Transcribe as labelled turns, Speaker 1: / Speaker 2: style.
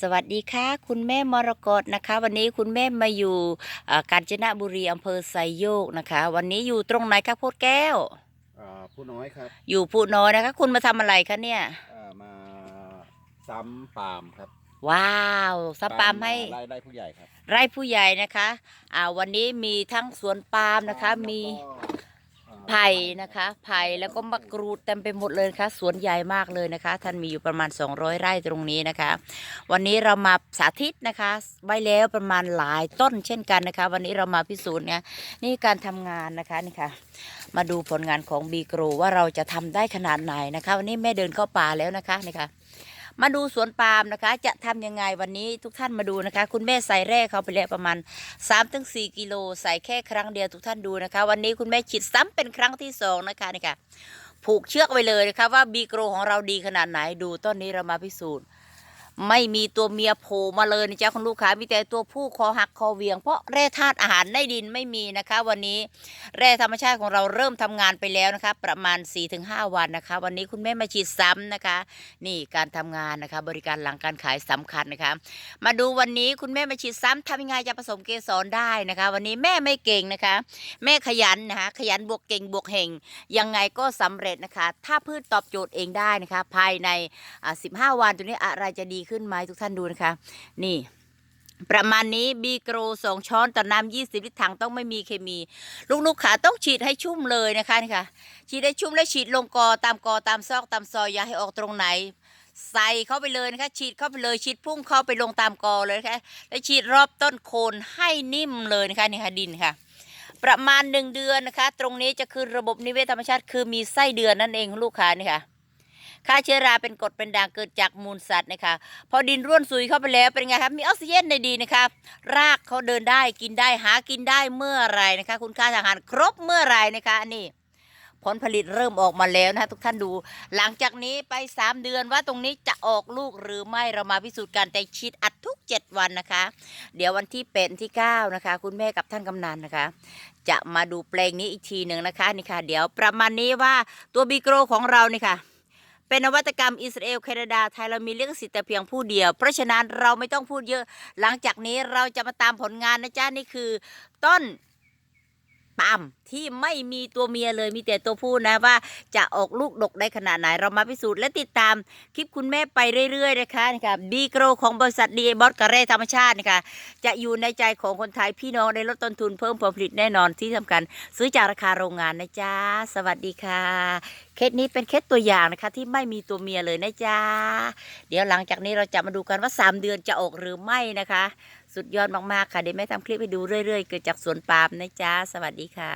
Speaker 1: สวัสดีค่ะ คุณแม่มรกตนะคะ วันนี้คุณแม่มาอยู่อ่ากาญจนบุรีอำเภอไซโยกนะคะ วันนี้อยู่ตรงไหนคะโพดแก้ว
Speaker 2: อ่าผู้น้อยครับ
Speaker 1: อยู่ผู้น้อยนะคะ คุณมาทำอะไรคะเนี่ย
Speaker 2: อ่ามาซ้ำปาล์มครับ
Speaker 1: ว้าวซับปาล์มให้
Speaker 2: ไร่ไร่ผู้ใหญ่ครับ
Speaker 1: ไร่ผู้ใหญ่นะคะ อ่าวันนี้มีทั้งสวนปาล์มนะคะ
Speaker 2: แล้วก็
Speaker 1: มี
Speaker 2: อ่า
Speaker 1: ไผ่นะคะไผ่แล้วก็มะกรูดเต็มไปหมดเลยนะคะสวนใหญ่มากเลยนะคะ ท่านมีอยู่ประมาณ 200 ไร่ตรงนี้นะคะ วันนี้เรามาสาธิตนะคะไว้แล้วประมาณหลายต้นเช่นกันนะคะ วันนี้เรามาพิสูจน์เนี่ยนี่การทำงานนะคะนี่ค่ะ มาดูผลงานของบีโกรว่าเราจะทำได้ขนาดไหนนะคะ วันนี้แม่เดินเข้าป่าแล้วนะคะนี่ค่ะ มาดูสวนปาล์มนะคะ จะทำยังไงวันนี้ทุกท่านมาดูนะคะ คุณแม่ใส่แร่เขาไปแล้วประมาณ 3-4กิโลใส่แค่ครั้งเดียวทุกท่านดูนะคะ วันนี้คุณแม่ฉีดซ้ำเป็นครั้งที่สองนะคะนี่ค่ะผูกเชือกไว้เลยนะคะว่าบีโกรของเราดีขนาดไหนดูต้นนี้เรามาพิสูจน์ ไม่มีตัวเมียโผล่มาเลยนะจ๊ะคุณลูกค้ามีแต่ตัวผู้คอหักคอเวียง เพราะแร่ธาตุอาหารในดินไม่มีนะคะ วันนี้แร่ธรรมชาติของเราเริ่มทำงานไปแล้วนะคะ ประมาณ 4-5 วันนะคะ วันนี้คุณแม่มาฉีดซ้ำนะคะ นี่การทำงานนะคะ บริการหลังการขายสำคัญนะคะ มาดูวันนี้คุณแม่มาฉีดซ้ำทำยังไงจะผสมเกสรได้นะคะ วันนี้แม่ไม่เก่งนะคะ แม่ขยันนะคะขยันบวกเก่งบวกเฮงยังไงก็สำเร็จนะคะ ถ้าพืชตอบโจทย์เองได้นะคะ ภายใน 15 วันตัวนี้อะไรจะดีขึ้นไหมทุกท่านดูนะคะ นี่ ประมาณนี้บีโกรสองช้อนต่อน้ำ20ลิตรถังต้องไม่มีเคมี ลูกๆขาต้องฉีดให้ชุ่มเลยนะคะนี่ค่ะฉีดให้ชุ่มและฉีดลงกอตามกอตามซอกตามซอยอย่าให้ออกตรงไหนใส่เข้าไปเลยนะคะฉีดเข้าไปเลยฉีดพุ่งเข้าไปลงตามกอเลยนะคะแล้วฉีดรอบต้นโคนให้นิ่มเลยนะคะนี่ค่ะดินค่ะ ประมาณหนึ่งเดือนนะคะ ตรงนี้จะคือระบบนิเวศธรรมชาติคือมีไส้เดือนนั่นเองลูกค้านี่ค่ะ ค่าเชื้อราเป็นกรดเป็นด่างเกิดจากมูลสัตว์นะคะ พอดินร่วนซุยเข้าไปแล้วเป็นไงครับมีออกซิเจนในดินะคะรากเขาเดินได้กินได้หากินได้เมื่อไรนะคะ คุณค่าทางอาหารครบเมื่อไรนะคะนี่ผลผลิตเริ่มออกมาแล้วนะทุกท่านดู หลังจากนี้ไป 3 เดือนว่าตรงนี้จะออกลูกหรือไม่เรามาพิสูจน์กันแต่ฉีดอัดทุก 7 วันนะคะ เดี๋ยววันที่เป็นที่ 9 นะคะ คุณแม่กับท่านกำนันนะคะ จะมาดูแปลงนี้อีกทีหนึ่งนะคะนี่ค่ะ เดี๋ยวประมาณนี้ว่าตัวบีโกรของเรานี่ค่ะ เป็นนวัตกรรมอิสราเอลแคนาดาไทยเรามีเรื่องสิทธิ์แต่เพียงผู้เดียว เพราะฉะนั้นเราไม่ต้องพูดเยอะ หลังจากนี้เราจะมาตามผลงานนะจ๊ะนี่คือ ต้น ปาล์มที่ไม่มีตัวเมียเลยมีแต่ตัวผู้นะว่าจะออกลูกดกได้ขนาดไหนเรามาพิสูจน์และติดตามคลิปคุณแม่ไปเรื่อยๆนะคะนี่ค่ะบีโกรของบริษัทดีบอสกระเรธรรมชาตินะคะจะอยู่ในใจของคนไทยพี่น้องได้ลดต้นทุนเพิ่มผลผลิตแน่นอนที่สำคัญ ซื้อจากราคาโรงงานนะจ๊ะสวัสดีค่ะเคสนี้เป็นเคสตัวอย่างนะคะที่ไม่มีตัวเมียเลยนะจ๊ะเดี๋ยวหลังจากนี้เราจะมาดูกันว่า 3 เดือนจะออกหรือไม่นะคะ สุดยอดมากๆค่ะเดี๋ยวแม่ทำคลิปให้ดูเรื่อยๆ เกิดจากสวนปาล์มนะจ๊ะสวัสดีค่ะ